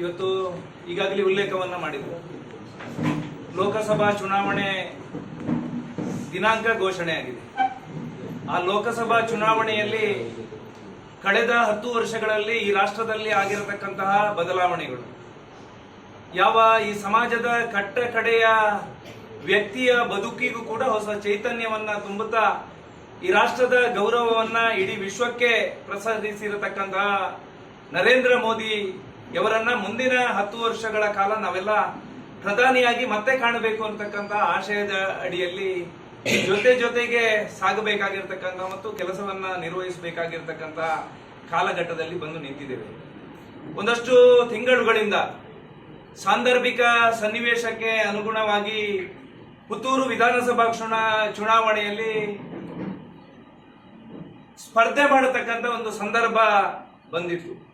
ಇವತ್ತು ಈಗಾಗಲೇ ಉಲ್ಲೇಖವನ್ನ ಮಾಡಿದ್ರು. ಲೋಕಸಭಾ ಚುನಾವಣೆ ದಿನಾಂಕ ಘೋಷಣೆಯಾಗಿದೆ. ಆ ಲೋಕಸಭಾ ಚುನಾವಣೆಯಲ್ಲಿ ಕಳೆದ ಹತ್ತು ವರ್ಷಗಳಲ್ಲಿ ಈ ರಾಷ್ಟ್ರದಲ್ಲಿ ಆಗಿರತಕ್ಕಂತಹ ಬದಲಾವಣೆಗಳು. ಯಾವ ಈ ಸಮಾಜದ ಕಟ್ಟ ಕಡೆಯ ವ್ಯಕ್ತಿಯ ಬದುಕಿಗೂ ಕೂಡ ಹೊಸ ಚೈತನ್ಯವನ್ನ ತುಂಬುತ್ತಾ ಈ ರಾಷ್ಟ್ರದ ಗೌರವವನ್ನ ಇಡೀ ವಿಶ್ವಕ್ಕೆ ಪ್ರಸಾದಿಸಿರತಕ್ಕಂತಹ ನರೇಂದ್ರ ಮೋದಿ ಅವರನ್ನ ಮುಂದಿನ ಹತ್ತು ವರ್ಷಗಳ ಕಾಲ ನಾವೆಲ್ಲ ಪ್ರಧಾನಿಯಾಗಿ ಮತ್ತೆ ಕಾಣಬೇಕು ಅಂತಕ್ಕಂಥ ಆಶಯದ ಅಡಿಯಲ್ಲಿ ಜೊತೆ ಜೊತೆಗೆ ಸಾಗಬೇಕಾಗಿರ್ತಕ್ಕಂಥ ಮತ್ತು ಕೆಲಸವನ್ನ ನಿರ್ವಹಿಸಬೇಕಾಗಿರ್ತಕ್ಕಂಥ ಕಾಲಘಟ್ಟದಲ್ಲಿ ಬಂದು ನಿಂತಿದ್ದೇವೆ. ಒಂದಷ್ಟು ತಿಂಗಳುಗಳಿಂದ ಸಾಂದರ್ಭಿಕ ಸನ್ನಿವೇಶಕ್ಕೆ ಅನುಗುಣವಾಗಿ ಪುತ್ತೂರು ವಿಧಾನಸಭಾ ಚುನಾ ಚುನಾವಣೆಯಲ್ಲಿ ಸ್ಪರ್ಧೆ ಮಾಡತಕ್ಕಂಥ ಒಂದು ಸಂದರ್ಭ ಬಂದಿತ್ತು.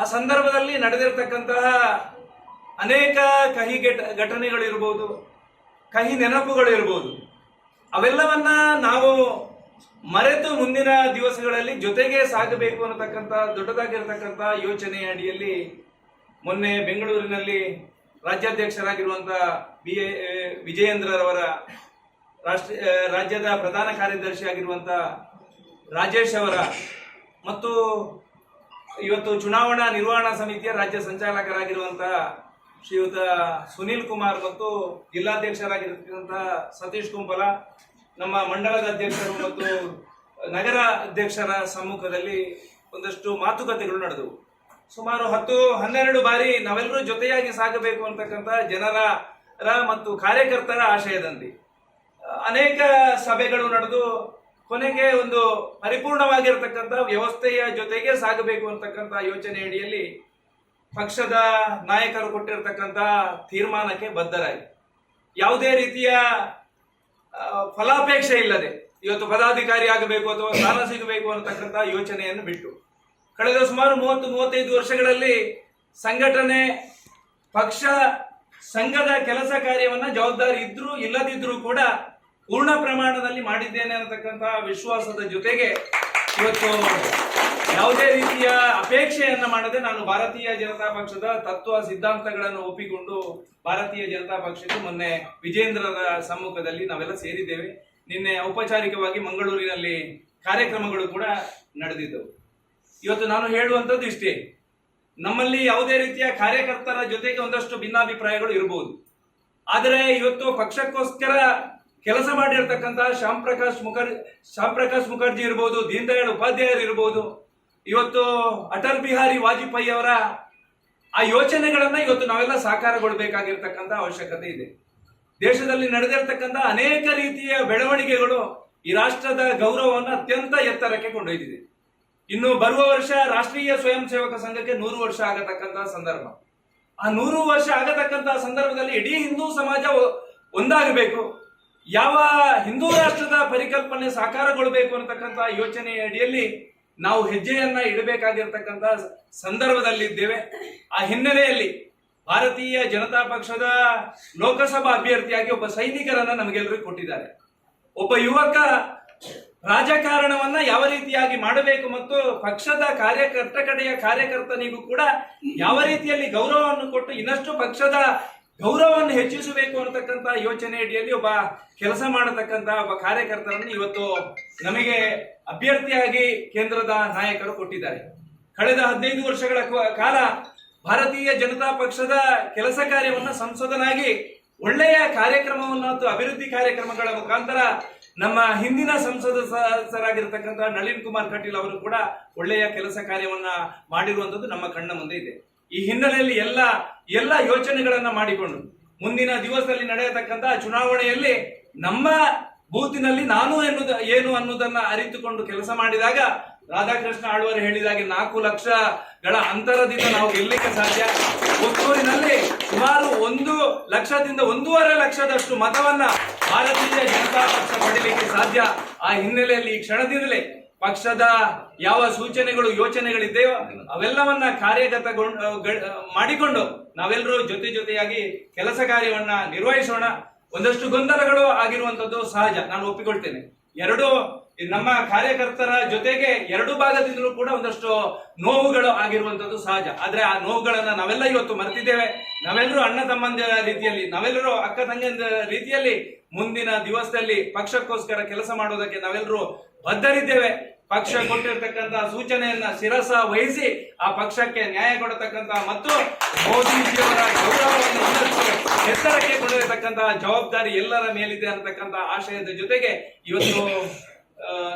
ಆ ಸಂದರ್ಭದಲ್ಲಿ ನಡೆದಿರತಕ್ಕಂತಹ ಅನೇಕ ಕಹಿ ಘಟ ಘಟನೆಗಳಿರ್ಬೋದು, ಕಹಿ ನೆನಪುಗಳು ಇರಬಹುದು ಅವೆಲ್ಲವನ್ನ ನಾವು ಮರೆತು ಮುಂದಿನ ದಿವಸಗಳಲ್ಲಿ ಜೊತೆಗೆ ಸಾಗಬೇಕು ಅನ್ನತಕ್ಕಂಥ, ದೊಡ್ಡದಾಗಿರ್ತಕ್ಕಂಥ ಯೋಚನೆಯ ಅಡಿಯಲ್ಲಿ ಮೊನ್ನೆ ಬೆಂಗಳೂರಿನಲ್ಲಿ ರಾಜ್ಯಾಧ್ಯಕ್ಷರಾಗಿರುವಂಥ ಬಿ ಎ ವಿಜಯೇಂದ್ರರವರ ರಾಷ್ಟ್ರ ರಾಜ್ಯದ ಪ್ರಧಾನ ಕಾರ್ಯದರ್ಶಿ ಆಗಿರುವಂತ ರಾಜೇಶ್ ಅವರ ಮತ್ತು ಇವತ್ತು ಚುನಾವಣಾ ನಿರ್ವಹಣಾ ಸಮಿತಿಯ ರಾಜ್ಯ ಸಂಚಾಲಕರಾಗಿರುವಂತಹ ಶ್ರೀಯುತ ಸುನೀಲ್ ಕುಮಾರ್ ಮತ್ತು ಜಿಲ್ಲಾಧ್ಯಕ್ಷರಾಗಿರ್ತಕ್ಕಂತಹ ಸತೀಶ್ ಕುಂಬಲ ನಮ್ಮ ಮಂಡಲದ ಅಧ್ಯಕ್ಷರು ಮತ್ತು ನಗರ ಅಧ್ಯಕ್ಷರ ಸಮ್ಮುಖದಲ್ಲಿ ಒಂದಷ್ಟು ಮಾತುಕತೆಗಳು ನಡೆದವು. ಸುಮಾರು ಹತ್ತು, ಹನ್ನೆರಡು ಬಾರಿ ನಾವೆಲ್ಲರೂ ಜೊತೆಯಾಗಿ ಸಾಗಬೇಕು ಅಂತಕ್ಕಂಥ ಜನರ ಮತ್ತು ಕಾರ್ಯಕರ್ತರ ಆಶಯದಂತೆ. ಅನೇಕ ಸಭೆಗಳು ನಡೆದು ಕೊನೆಗೆ ಒಂದು ಪರಿಪೂರ್ಣವಾಗಿರತಕ್ಕಂಥ ವ್ಯವಸ್ಥೆಯ ಜೊತೆಗೆ ಸಾಗಬೇಕು ಅಂತಕ್ಕಂಥ ಯೋಚನೆ ಅಡಿಯಲ್ಲಿ ಪಕ್ಷದ ನಾಯಕರು ಕೊಟ್ಟಿರತಕ್ಕಂಥ ತೀರ್ಮಾನಕ್ಕೆ ಬದ್ಧರಾಗಿ. ಯಾವುದೇ ರೀತಿಯ ಫಲಾಪೇಕ್ಷೆ ಇಲ್ಲದೆ ಇವತ್ತು ಪದಾಧಿಕಾರಿ ಆಗಬೇಕು ಅಥವಾ ಸ್ಥಾನ ಸಿಗಬೇಕು ಅಂತಕ್ಕಂಥ ಯೋಚನೆಯನ್ನು ಬಿಟ್ಟು, ಕಳೆದ ಸುಮಾರು ಮೂವತ್ತು, ಮೂವತ್ತೈದು ವರ್ಷಗಳಲ್ಲಿ ಸಂಘಟನೆ, ಪಕ್ಷ, ಸಂಘದ ಕೆಲಸ ಕಾರ್ಯವನ್ನ ಜವಾಬ್ದಾರಿ ಇದ್ರೂ ಇಲ್ಲದಿದ್ರೂ ಕೂಡ ಪೂರ್ಣ ಪ್ರಮಾಣದಲ್ಲಿ ಮಾಡಿದ್ದೇನೆ ಅನ್ನತಕ್ಕಂತಹ ವಿಶ್ವಾಸದ ಜೊತೆಗೆ ಇವತ್ತು ಯಾವುದೇ ರೀತಿಯ ಅಪೇಕ್ಷೆಯನ್ನ ಮಾಡದೆ ನಾನು ಭಾರತೀಯ ಜನತಾ ಪಕ್ಷದ ತತ್ವ ಸಿದ್ಧಾಂತಗಳನ್ನು ಒಪ್ಪಿಕೊಂಡು ಭಾರತೀಯ ಜನತಾ ಪಕ್ಷಕ್ಕೆ ಮೊನ್ನೆ ವಿಜೇಂದ್ರರ ಸಮ್ಮುಖದಲ್ಲಿ ನಾವೆಲ್ಲ ಸೇರಿದ್ದೇವೆ. ನಿನ್ನೆ ಔಪಚಾರಿಕವಾಗಿ ಮಂಗಳೂರಿನಲ್ಲಿ ಕಾರ್ಯಕ್ರಮಗಳು ಕೂಡ ನಡೆದಿದ್ದವು. ಇವತ್ತು ನಾನು ಹೇಳುವಂಥದ್ದು ಇಷ್ಟೇ. ನಮ್ಮಲ್ಲಿ ಯಾವುದೇ ರೀತಿಯ ಕಾರ್ಯಕರ್ತರ ಜೊತೆಗೆ ಒಂದಷ್ಟು ಭಿನ್ನಾಭಿಪ್ರಾಯಗಳು ಇರಬಹುದು. ಆದರೆ ಇವತ್ತು ಪಕ್ಷಕ್ಕೋಸ್ಕರ ಕೆಲಸ ಮಾಡಿರ್ತಕ್ಕಂಥ ಶ್ಯಾಮ್ ಪ್ರಕಾಶ್ ಮುಖರ್ಜಿ ಶ್ಯಾಮ್ ಪ್ರಕಾಶ್ ಮುಖರ್ಜಿ ಇರ್ಬೋದು ದೀನ್ ದಯಾಳ್ ಉಪಾಧ್ಯಾಯರು ಇರ್ಬೋದು, ಇವತ್ತು ಅಟಲ್ ಬಿಹಾರಿ ವಾಜಪೇಯಿ ಅವರ ಆ ಯೋಚನೆಗಳನ್ನ ಇವತ್ತು ನಾವೆಲ್ಲ ಸಾಕಾರಗೊಳ್ಬೇಕಾಗಿರ್ತಕ್ಕಂಥ ಅವಶ್ಯಕತೆ ಇದೆ. ದೇಶದಲ್ಲಿ ನಡೆದಿರ್ತಕ್ಕಂಥ ಅನೇಕ ರೀತಿಯ ಬೆಳವಣಿಗೆಗಳು ಈ ರಾಷ್ಟ್ರದ ಗೌರವವನ್ನು ಅತ್ಯಂತ ಎತ್ತರಕ್ಕೆ ಕೊಂಡೊಯ್ದಿದೆ. ಇನ್ನು ಬರುವ ವರ್ಷ ರಾಷ್ಟ್ರೀಯ ಸ್ವಯಂ ಸೇವಕ ಸಂಘಕ್ಕೆ ನೂರು ವರ್ಷ ಆಗತಕ್ಕಂತಹ ಸಂದರ್ಭ. ಆ ನೂರು ವರ್ಷ ಆಗತಕ್ಕಂತಹ ಸಂದರ್ಭದಲ್ಲಿ ಇಡೀ ಹಿಂದೂ ಸಮಾಜ ಒಂದಾಗಬೇಕು. ಯಾವ ಹಿಂದೂ ರಾಷ್ಟ್ರದ ಪರಿಕಲ್ಪನೆ ಸಾಕಾರಗೊಳ್ಬೇಕು ಅನ್ನತಕ್ಕಂಥ ಯೋಚನೆಯ ಅಡಿಯಲ್ಲಿ ನಾವು ಹೆಜ್ಜೆಯನ್ನ ಇಡಬೇಕಾಗಿರ್ತಕ್ಕಂಥ ಸಂದರ್ಭದಲ್ಲಿದ್ದೇವೆ. ಆ ಹಿನ್ನೆಲೆಯಲ್ಲಿ ಭಾರತೀಯ ಜನತಾ ಪಕ್ಷದ ಲೋಕಸಭಾ ಅಭ್ಯರ್ಥಿಯಾಗಿ ಒಬ್ಬ ಸೈನಿಕರನ್ನ ನಮಗೆಲ್ಲರಿಗೂ ಕೊಟ್ಟಿದ್ದಾರೆ. ಒಬ್ಬ ಯುವಕ ರಾಜಕಾರಣವನ್ನ ಯಾವ ರೀತಿಯಾಗಿ ಮಾಡಬೇಕು ಮತ್ತು ಪಕ್ಷದ ಕಾರ್ಯಕರ್ತ ಕಡೆಯ ಕಾರ್ಯಕರ್ತನಿಗೂ ಕೂಡ ಯಾವ ರೀತಿಯಲ್ಲಿ ಗೌರವವನ್ನು ಕೊಟ್ಟು ಇನ್ನಷ್ಟು ಪಕ್ಷದ ಗೌರವವನ್ನು ಹೆಚ್ಚಿಸಬೇಕು ಅನ್ನತಕ್ಕಂತ ಯೋಚನೆ ಅಡಿಯಲ್ಲಿ ಒಬ್ಬ ಕೆಲಸ ಮಾಡತಕ್ಕಂತ ಒಬ್ಬ ಕಾರ್ಯಕರ್ತರನ್ನು ಇವತ್ತು ನಮಗೆ ಅಭ್ಯರ್ಥಿಯಾಗಿ ಕೇಂದ್ರದ ನಾಯಕರು ಕೊಟ್ಟಿದ್ದಾರೆ. ಕಳೆದ ಹದಿನೈದು ವರ್ಷಗಳ ಕಾಲ ಭಾರತೀಯ ಜನತಾ ಪಕ್ಷದ ಕೆಲಸ ಕಾರ್ಯವನ್ನ ಸಂಸದನಾಗಿ ಒಳ್ಳೆಯ ಕಾರ್ಯಕ್ರಮವನ್ನು ಮತ್ತು ಅಭಿವೃದ್ಧಿ ಕಾರ್ಯಕ್ರಮಗಳ ಮುಖಾಂತರ ನಮ್ಮ ಹಿಂದಿನ ಸಂಸದ ಸದಸ್ಯರಾಗಿರ್ತಕ್ಕಂತಹ ನಳಿನ್ ಕುಮಾರ್ ಕಟೀಲ್ ಅವರು ಕೂಡ ಒಳ್ಳೆಯ ಕೆಲಸ ಕಾರ್ಯವನ್ನ ಮಾಡಿರುವಂತದ್ದು ನಮ್ಮ ಕಣ್ಣ ಮುಂದೆ ಇದೆ. ಈ ಹಿನ್ನೆಲೆಯಲ್ಲಿ ಎಲ್ಲ ಎಲ್ಲ ಯೋಚನೆಗಳನ್ನ ಮಾಡಿಕೊಂಡು ಮುಂದಿನ ದಿವಸದಲ್ಲಿ ನಡೆಯತಕ್ಕಂತಹ ಚುನಾವಣೆಯಲ್ಲಿ ನಮ್ಮ ಬೂತಿನಲ್ಲಿ ನಾನು ಎನ್ನುವುದು ಏನು ಅನ್ನೋದನ್ನ ಅರಿತುಕೊಂಡು ಕೆಲಸ ಮಾಡಿದಾಗ ರಾಧಾಕೃಷ್ಣ ಆಳ್ವರು ಹೇಳಿದಾಗೆ ನಾಲ್ಕು ಲಕ್ಷಗಳ ಅಂತರದಿಂದ ನಾವು ಗೆಲ್ಲಲಿಕ್ಕೆ ಸಾಧ್ಯ. ಪುತ್ತೂರಿನಲ್ಲಿ ಸುಮಾರು ಒಂದು ಲಕ್ಷದಿಂದ ಒಂದೂವರೆ ಲಕ್ಷದಷ್ಟು ಮತವನ್ನ ಭಾರತೀಯ ಜನತಾ ಪಕ್ಷ ಪಡೀಲಿಕ್ಕೆ ಸಾಧ್ಯ. ಆ ಹಿನ್ನೆಲೆಯಲ್ಲಿ ಈ ಕ್ಷಣದಿಂದಲೇ ಪಕ್ಷದ ಯಾವ ಸೂಚನೆಗಳು, ಯೋಚನೆಗಳಿದೆಯೋ ಅವೆಲ್ಲವನ್ನ ಕಾರ್ಯಗತಗೊಂಡ ಮಾಡಿಕೊಂಡು ನಾವೆಲ್ಲರೂ ಜೊತೆ ಜೊತೆಯಾಗಿ ಕೆಲಸ ಕಾರ್ಯವನ್ನ ನಿರ್ವಹಿಸೋಣ. ಒಂದಷ್ಟು ಗೊಂದಲಗಳು ಆಗಿರುವಂತದ್ದು ಸಹಜ. ನಾನು ಒಪ್ಪಿಕೊಳ್ತೇನೆ. ಎರಡು, ನಮ್ಮ ಕಾರ್ಯಕರ್ತರ ಜೊತೆಗೆ ಎರಡು ಭಾಗದಿಂದಲೂ ಕೂಡ ಒಂದಷ್ಟು ನೋವುಗಳು ಆಗಿರುವಂತದ್ದು ಸಹಜ. ಆದ್ರೆ ಆ ನೋವುಗಳನ್ನ ನಾವೆಲ್ಲ ಇವತ್ತು ಮರೆತಿದ್ದೇವೆ. ನಾವೆಲ್ಲರೂ ಅಣ್ಣ ತಮ್ಮಂದಿರ ರೀತಿಯಲ್ಲಿ, ನಾವೆಲ್ಲರೂ ಅಕ್ಕ ತಂಗಿಯ ರೀತಿಯಲ್ಲಿ ಮುಂದಿನ ದಿವಸದಲ್ಲಿ ಪಕ್ಷಕ್ಕೋಸ್ಕರ ಕೆಲಸ ಮಾಡುವುದಕ್ಕೆ ನಾವೆಲ್ಲರೂ ಬದ್ಧರಿದ್ದೇವೆ. ಪಕ್ಷ ಕೊಟ್ಟಿರ್ತಕ್ಕಂತಹ ಸೂಚನೆಯನ್ನ ಶಿರಸ ವಹಿಸಿ ಆ ಪಕ್ಷಕ್ಕೆ ನ್ಯಾಯ ಕೊಡತಕ್ಕಂತಹ ಮತ್ತು ಮೋದಿಜಿಯವರ ಗೌರವವನ್ನು ಎತ್ತರಕ್ಕೆ ಕೊಡಿರತಕ್ಕಂತಹ ಜವಾಬ್ದಾರಿ ಎಲ್ಲರ ಮೇಲಿದೆ ಅನ್ನತಕ್ಕಂತಹ ಆಶಯದ ಜೊತೆಗೆ ಇವತ್ತು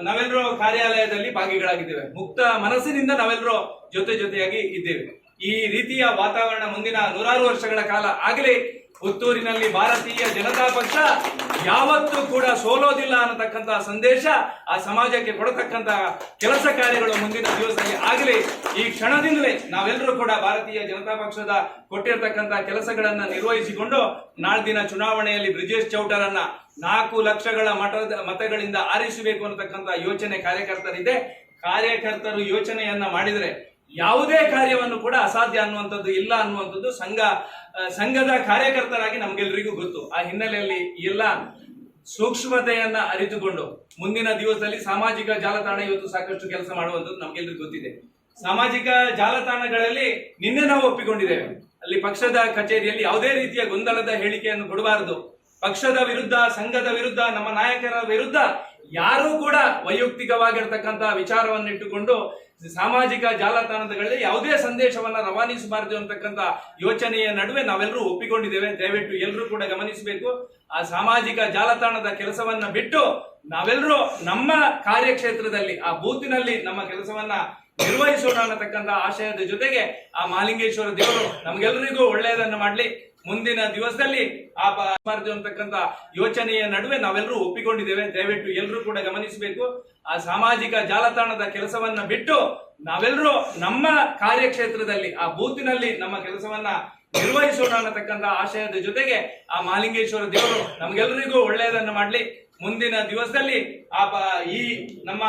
ನಾವೆಲ್ಲರೂ ಕಾರ್ಯಾಲಯದಲ್ಲಿ ಭಾಗಿಗಳಾಗಿದ್ದೇವೆ. ಮುಕ್ತ ಮನಸ್ಸಿನಿಂದ ನಾವೆಲ್ಲರೂ ಜೊತೆ ಜೊತೆಯಾಗಿ ಇದ್ದೇವೆ. ಈ ರೀತಿಯ ವಾತಾವರಣ ಮುಂದಿನ ನೂರಾರು ವರ್ಷಗಳ ಕಾಲ ಆಗಲಿ. ಪುತ್ತೂರಿನಲ್ಲಿ ಭಾರತೀಯ ಜನತಾ ಪಕ್ಷ ಯಾವತ್ತೂ ಕೂಡ ಸೋಲೋದಿಲ್ಲ ಅನ್ನತಕ್ಕಂತಹ ಸಂದೇಶ ಆ ಸಮಾಜಕ್ಕೆ ಕೊಡತಕ್ಕಂತಹ ಕೆಲಸ ಕಾರ್ಯಗಳು ಮುಂದಿನ ದಿವಸದಲ್ಲಿ ಆಗಲಿ. ಈ ಕ್ಷಣದಿಂದಲೇ ನಾವೆಲ್ಲರೂ ಕೂಡ ಭಾರತೀಯ ಜನತಾ ಪಕ್ಷದ ಕೊಟ್ಟಿರತಕ್ಕಂತಹ ಕೆಲಸಗಳನ್ನ ನಿರ್ವಹಿಸಿಕೊಂಡು ನಾಳ್ದಿನ ಚುನಾವಣೆಯಲ್ಲಿ ಬ್ರಿಜೇಶ್ ಚೌಟರನ್ನ ನಾಲ್ಕು ಲಕ್ಷಗಳ ಮಠದ ಮತಗಳಿಂದ ಆರಿಸಬೇಕು ಅನ್ನತಕ್ಕಂತಹ ಯೋಚನೆ ಕಾರ್ಯಕರ್ತರಿದೆ. ಕಾರ್ಯಕರ್ತರು ಯೋಚನೆಯನ್ನ ಮಾಡಿದರೆ ಯಾವುದೇ ಕಾರ್ಯವನ್ನು ಕೂಡ ಅಸಾಧ್ಯ ಅನ್ನುವಂಥದ್ದು ಇಲ್ಲ ಅನ್ನುವಂಥದ್ದು ಸಂಘ ಸಂಘದ ಕಾರ್ಯಕರ್ತರಾಗಿ ನಮಗೆಲ್ಲರಿಗೂ ಗೊತ್ತು. ಆ ಹಿನ್ನೆಲೆಯಲ್ಲಿ ಎಲ್ಲ ಸೂಕ್ಷ್ಮತೆಯನ್ನ ಅರಿತುಕೊಂಡು ಮುಂದಿನ ದಿವಸದಲ್ಲಿ ಸಾಮಾಜಿಕ ಜಾಲತಾಣ ಇವತ್ತು ಸಾಕಷ್ಟು ಕೆಲಸ ಮಾಡುವಂಥದ್ದು ನಮಗೆಲ್ಲರಿಗೂ ಗೊತ್ತಿದೆ. ಸಾಮಾಜಿಕ ಜಾಲತಾಣಗಳಲ್ಲಿ ನಿನ್ನೆ ನಾವು ಒಪ್ಪಿಕೊಂಡಿದ್ದೇವೆ. ಅಲ್ಲಿ ಪಕ್ಷದ ಕಚೇರಿಯಲ್ಲಿ ಯಾವುದೇ ರೀತಿಯ ಗೊಂದಲದ ಹೇಳಿಕೆಯನ್ನು ಕೊಡಬಾರದು. ಪಕ್ಷದ ವಿರುದ್ಧ, ಸಂಘದ ವಿರುದ್ಧ, ನಮ್ಮ ನಾಯಕರ ವಿರುದ್ಧ ಯಾರೂ ಕೂಡ ವೈಯಕ್ತಿಕವಾಗಿರ್ತಕ್ಕಂತಹ ವಿಚಾರವನ್ನಿಟ್ಟುಕೊಂಡು ಸಾಮಾಜಿಕ ಜಾಲತಾಣಗಳಲ್ಲಿ ಯಾವುದೇ ಸಂದೇಶವನ್ನ ರವಾನಿಸಬಾರದು ಅಂತಕ್ಕಂಥ ಯೋಚನೆಯ ನಡುವೆ ನಾವೆಲ್ಲರೂ ಒಪ್ಪಿಕೊಂಡಿದ್ದೇವೆ. ದಯವಿಟ್ಟು ಎಲ್ಲರೂ ಕೂಡ ಗಮನಿಸಬೇಕು. ಆ ಸಾಮಾಜಿಕ ಜಾಲತಾಣದ ಕೆಲಸವನ್ನ ಬಿಟ್ಟು ನಾವೆಲ್ಲರೂ ನಮ್ಮ ಕಾರ್ಯಕ್ಷೇತ್ರದಲ್ಲಿ, ಆ ಬೂತಿನಲ್ಲಿ ನಮ್ಮ ಕೆಲಸವನ್ನ ನಿರ್ವಹಿಸೋಣ ಅನ್ನತಕ್ಕಂತ ಆಶಯದ ಜೊತೆಗೆ ಆ ಮಾಲಿಂಗೇಶ್ವರ ದೇವರು ನಮ್ಗೆಲ್ಲರಿಗೂ ಒಳ್ಳೆಯದನ್ನು ಮಾಡಲಿ. ಮುಂದಿನ ದಿವಸದಲ್ಲಿ ಆ ಅಂತಕ್ಕಂಥ ಯೋಚನೆಯ ನಡುವೆ ನಾವೆಲ್ಲರೂ ಒಪ್ಪಿಕೊಂಡಿದ್ದೇವೆ. ದಯವಿಟ್ಟು ಎಲ್ಲರೂ ಕೂಡ ಗಮನಿಸಬೇಕು. ಆ ಸಾಮಾಜಿಕ ಜಾಲತಾಣದ ಕೆಲಸವನ್ನ ಬಿಟ್ಟು ನಾವೆಲ್ಲರೂ ನಮ್ಮ ಕಾರ್ಯಕ್ಷೇತ್ರದಲ್ಲಿ, ಆ ಬೂತಿನಲ್ಲಿ ನಮ್ಮ ಕೆಲಸವನ್ನ ನಿರ್ವಹಿಸೋಣ ಅನ್ನತಕ್ಕಂಥ ಆಶಯದ ಜೊತೆಗೆ ಆ ಮಾಲಿಂಗೇಶ್ವರ ದೇವರು ನಮ್ಗೆಲ್ಲರಿಗೂ ಒಳ್ಳೆಯದನ್ನು ಮಾಡಲಿ. ಮುಂದಿನ ದಿವಸದಲ್ಲಿ ಆ ಈ ನಮ್ಮ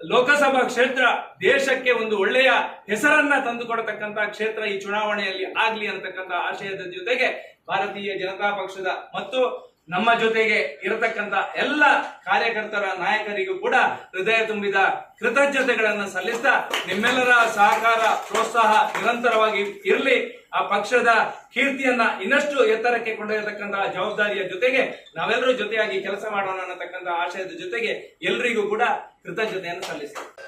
ಲೋಕಸಭಾ ಕ್ಷೇತ್ರ ದೇಶಕ್ಕೆ ಒಂದು ಒಳ್ಳೆಯ ಹೆಸರನ್ನ ತಂದುಕೊಡತಕ್ಕಂತ ಕ್ಷೇತ್ರ ಈ ಚುನಾವಣೆಯಲ್ಲಿ ಆಗ್ಲಿ ಅಂತಕ್ಕಂತ ಆಶಯದ ಜೊತೆಗೆ ಭಾರತೀಯ ಜನತಾ ಪಕ್ಷದ ಮತ್ತು ನಮ್ಮ ಜೊತೆಗೆ ಇರತಕ್ಕಂತ ಎಲ್ಲ ಕಾರ್ಯಕರ್ತರ ನಾಯಕರಿಗೂ ಕೂಡ ಹೃದಯ ತುಂಬಿದ ಕೃತಜ್ಞತೆಗಳನ್ನು ಸಲ್ಲಿಸ್ತಾ ನಿಮ್ಮೆಲ್ಲರ ಸಹಕಾರ, ಪ್ರೋತ್ಸಾಹ ನಿರಂತರವಾಗಿ ಇರಲಿ. ಆ ಪಕ್ಷದ ಕೀರ್ತಿಯನ್ನ ಇನ್ನಷ್ಟು ಎತ್ತರಕ್ಕೆ ಕೊಂಡೊಯ್ಯತಕ್ಕಂತಹ ಜವಾಬ್ದಾರಿಯ ಜೊತೆಗೆ ನಾವೆಲ್ಲರೂ ಜೊತೆಯಾಗಿ ಕೆಲಸ ಮಾಡೋಣ ಅನ್ನತಕ್ಕಂಥ ಆಶಯದ ಜೊತೆಗೆ ಎಲ್ರಿಗೂ ಕೂಡ ಕೃತಜ್ಞತೆಯನ್ನು ಸಲ್ಲಿಸ್ತೇವೆ.